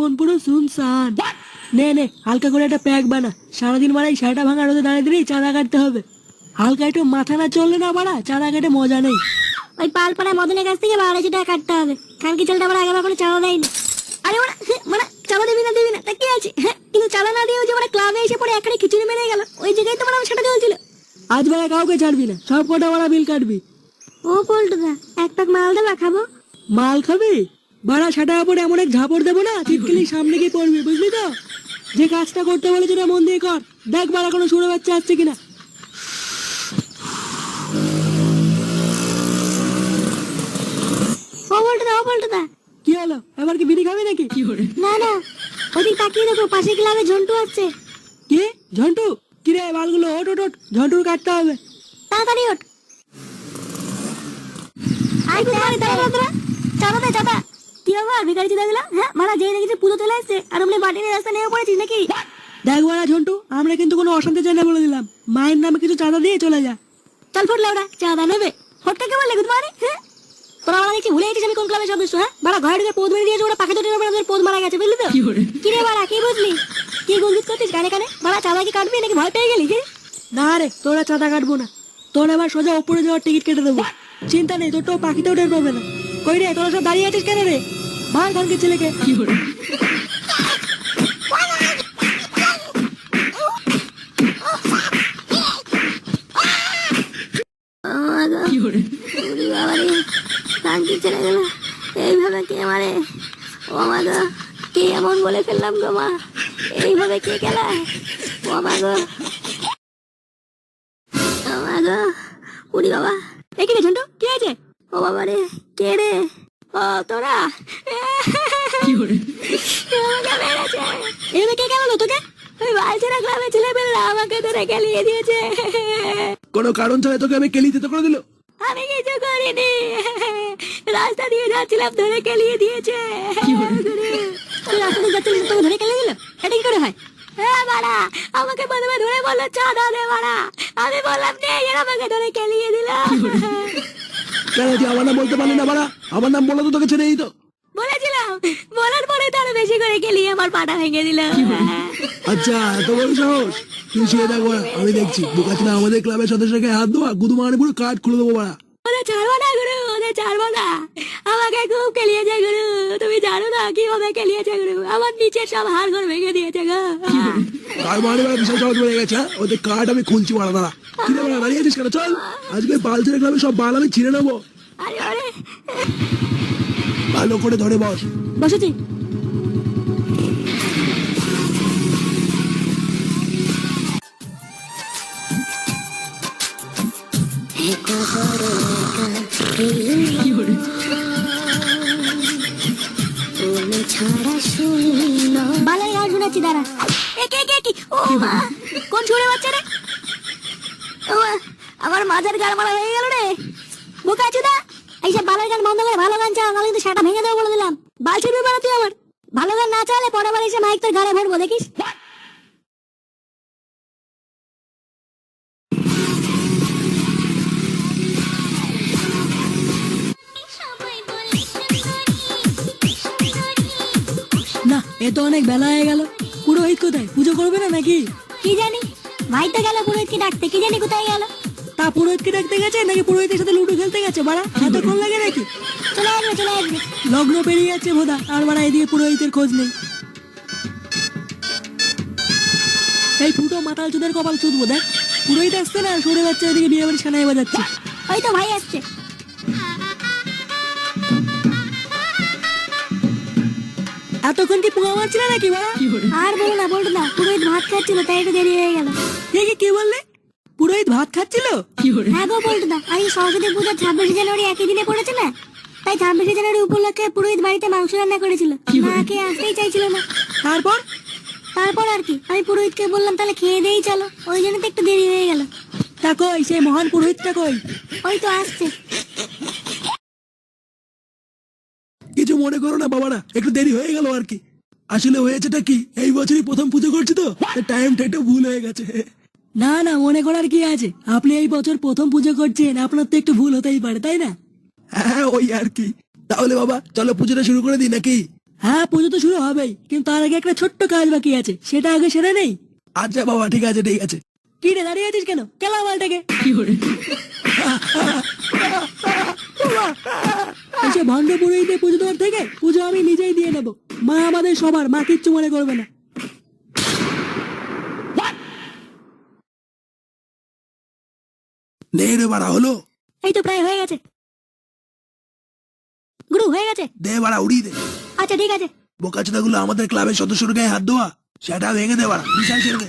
জীবন পুরো শুনশান নে নে হালকা করে একটা প্যাক বানা। সারাদিন মারাই সাইটা ভাঙা রোদে দাঁড়িয়ে দিলেই চাঁদা কাটতে হবে। হালকা একটু মাথা না চললে না বাড়া চাঁদা কেটে মজা নেই। ওই পালপাড়া মদনের কাছ থেকে বারোশো টাকা কাটতে হবে। খানকি চালটা আবার আগেবার করে চাঁদা দেয়নি। আরে ওরা মানে চাঁদা দিবি না দিবি না তা কি আছে? হ্যাঁ, কিন্তু চাঁদা না দিয়ে ওই যে মানে ক্লাবে এসে পরে একারে খিচুড়ি মেরে গেল ওই জায়গায় তো আমার সেটা চলছিল আজ বেলা কাউকে ছাড়বি না সব কটা বাড়া বিল কাটবি। ও পল্টুদা এক প্যাক মাল দেবা খাব? মাল খাবি? বাড়া ছাটা পরে এমন এক ঝাপড় দেবো না চিটকেলি সামনে গিয়ে পড়বি বুঝলি তো? যে কাজটা করতে বলেছে না মন দিয়ে কর। দেখ বাড়া কোনো সুরে বাচ্চা আসছে কিনা। ও ও কি হলো? এবার কি বিড়ি খাবি নাকি? না না ওদিক তাকিয়ে দেখো পাশে ক্লাবে ঝন্টু আছে কি? ঝন্টু? কিরে বালগুলো ওট ওট ওট ঝন্টুর কাটতে হবে। তাড়াতাড়ি ওঠ। আই দাদা দাদা চাঁদা দে চাঁদা ভিখারি হ্যাঁ? মারা যেই দেখেছি পুজো চলে আসছে আর আপনি বাটি নিয়ে রাস্তা নেমে পড়েছিস নাকি? দেখ বাড়া ঝন্টু আমরা কিন্তু কোনো অশান্তি চাই না বলে দিলাম। মায়ের নামে কিছু চাঁদা দিয়ে চলে যা। চল ফুটলে ওরা চাঁদা নেবে। হটকে বললে গুড মর্নিং হ্যাঁ? তোরা আমরা দেখছি ভুলে গেছিস আমি কোন ক্লাবের সদস্য হ্যাঁ? বাড়া ঘরে ঢুকে পোদ মেরে দিয়েছে ওরা পাখি দুটির উপরে আমাদের পোদ মারা গেছে বুঝলি তো? কি রে বাড়া কি বুঝলি? কি গুঞ্জিত করছিস কানে কানে? বাড়া চাঁদা কি কাটবি নাকি ভয় পেয়ে গেলি হ্যাঁ? না রে তোরা চাঁদা কাটবো না। তোর এবার সোজা উপরে যাওয়ার টিকিট কেটে দেবো। চিন্তা নেই তোর তো পাখিতেও টের পাবে না। কই রে তোরা সব দাঁড়িয়ে আছিস কেন রে? করে বাবারে শান্তি চলে গেল। এইভাবে কে মারে? ও কে এমন বলে ফেললাম গো মা? এইভাবে কে গেলায় ও মা গো। ও মা গো উড়ি বাবা। ঝন্টু? কি আছে ও বাবা রে কে রে? ও তোরা? কে তোকে ওই বালছেরা ছেলেমেয়েরা আমাকে ধরে গেলিয়ে দিয়েছে। কোনো কারণ ছাড়া তোকে আমি কেলি দিতে করে দিল? আমি কিছু করিনি। রাস্তা দিয়ে যাচ্ছিলাম ধরে কেলিয়ে দিয়েছে। রাস্তা দিয়ে যাচ্ছিলিস তোকে ধরে কেলিয়ে দিল? এটা কি করে হয়? হ্যাঁ বাড়া আমাকে প্রথমে ধরে বলল চাঁদা দে বাড়া। আমি বললাম নে এর আমাকে ধরে কেলিয়ে দিল। কেন তুই আমার নাম বলতে পারলি না বাড়া? আমার নাম বলে তো তোকে ছেড়ে দিত। বলেছিলাম বলার পরে তো আরও বেশি করে কেলিয়ে আমার পাটা ভেঙে দিল আচ্ছা এত বড় সাহস? তুই শুয়ে থাক বাড়া আমি দেখছি। বোকাচ্ছি না আমাদের ক্লাবের সদস্যকে হাত দেওয়া গুদু মারে পুরো কাঠ খুলে দেবো বাড়া ওদের ছাড়বো না গুরু ওদের ছাড়বো না। আমাকে খুব কেলিয়েছে গুরু। তুমি জানো না কীভাবে কেলিয়েছে গুরু? আমার নিচের সব হাড় ঘর ভেঙে দিয়েছে গো। মারে বাড়া বিশাল সহজ বেড়ে গেছে হ্যাঁ? ওদের কাঠ আমি খুলছি বাড়া দাঁড়া। কি রে দাঁড়িয়ে আছিস কেন? চল আজকে বাল ছেড়ে ক্লাবে সব বাল আমি ছিঁড়ে নেব। আরে আরে। ভালো করে ধরে বস। বসেছি। বালাই গান শোনাচ্ছি দাঁড়া। এ কে কে কি? ও মা কোন ছুড়ে বাচ্চা রে? আমার মাথার গাল মারা হয়ে গেল রে। বোকা চুদা এইসব বালের গান বন্ধ করে ভালো গান চাও নাহলে কিন্তু সেটা ভেঙে দেবো বলে দিলাম। বাল ছিড়বি তুই আমার ভালো গান না চালে পরের বার এসে মাইক তোর গাড়ে ভরবো দেখিস? না এ তো অনেক বেলা হয়ে গেল। পুরোহিত কোথায়? পুজো করবে না নাকি? কি জানি? ভাই তো গেল পুরোহিতকে ডাকতে কি জানি কোথায় গেল? তা পুরোহিতকে দেখতে গেছে নাকি পুরোহিতের সাথে লুডো খেলতে গেছে? বাড়া এতক্ষণ লাগে নাকি? চলে আসবে চলে আসবে। লগ্ন পেরিয়ে যাচ্ছে আর বাড়া এদিকে পুরোহিতের খোঁজ নেই। এই ফুটো মাতাল চুদের কপাল চুদবো দেখ। পুরোহিত আসছে না সরে বাচ্চা এদিকে বিয়ে বাড়ি সানাই বাজাচ্ছে। ওই তো ভাই আসছে। এতক্ষণ কি পোঙা মারছিল নাকি বাড়া? আর বলো না বলতো না পুরোহিত ভাত খাচ্ছিল তাই একটু দেরি হয়ে গেল। কি বললে? পুরোহিত ভাত খাচ্ছিল? হ্যাঁ গো বলতো না। আজ সরস্বতী পুজো ছাব্বিশে জানুয়ারি একই দিনে পড়েছে না? তাই ছাব্বিশে জানুয়ারি উপলক্ষে পুরোহিত বাড়িতে মাংস রান্না করেছিল। মাকে আসতেই চাইছিল না। তারপর? তারপর আর কি। আমি পুরোহিতকে বললাম তাহলে খেয়ে দেই চলো। ওই জন্য তো একটু দেরি হয়ে গেল। তা কই? সেই মহান পুরোহিতটা কই? ওই তো আসছে। কিছু মনে করো না বাবারা একটু দেরি হয়ে গেল আর কি। আসলে হয়েছেটা কি? এই বছরই প্রথম পুজো করছি তো টাইমটা একটু ভুল হয়ে গেছে। না না মনে করার কি আছে? আপনি এই বছর প্রথম পুজো করছেন আপনার তো একটু ভুল হতেই পারে তাই না? হ্যাঁ ওই আর কি। তাহলে বাবা চলো পুজোটা শুরু করে দিই নাকি? হ্যাঁ পুজো তো শুরু হবেই কিন্তু তার আগে একটা ছোট্ট কাজ বাকি আছে সেটা আগে সেরে নেই। আচ্ছা বাবা ঠিক আছে ঠিক আছে। কি রে দাঁড়িয়ে আছিস কেন? কেলা মালটাকে। এসে ভণ্ড পুরোহিতে পুজো দেওয়ার থেকে পুজো আমি নিজেই দিয়ে নেব। মা আমাদের সবার মা কিচ্ছু মনে করবে না। নে রে বাড়া হলো। এই তো প্রায় হয়ে গেছে। গুরু হয়ে গেছে? দে বাড়া উড়িয়ে দে। আচ্ছা ঠিক আছে। বোকাচোদা গুলো আমাদের ক্লাবের সদস্যর গায়ে হাত দেওয়া সেটা ভেঙে দে বাড়া বিশাল ছেড়ে দে।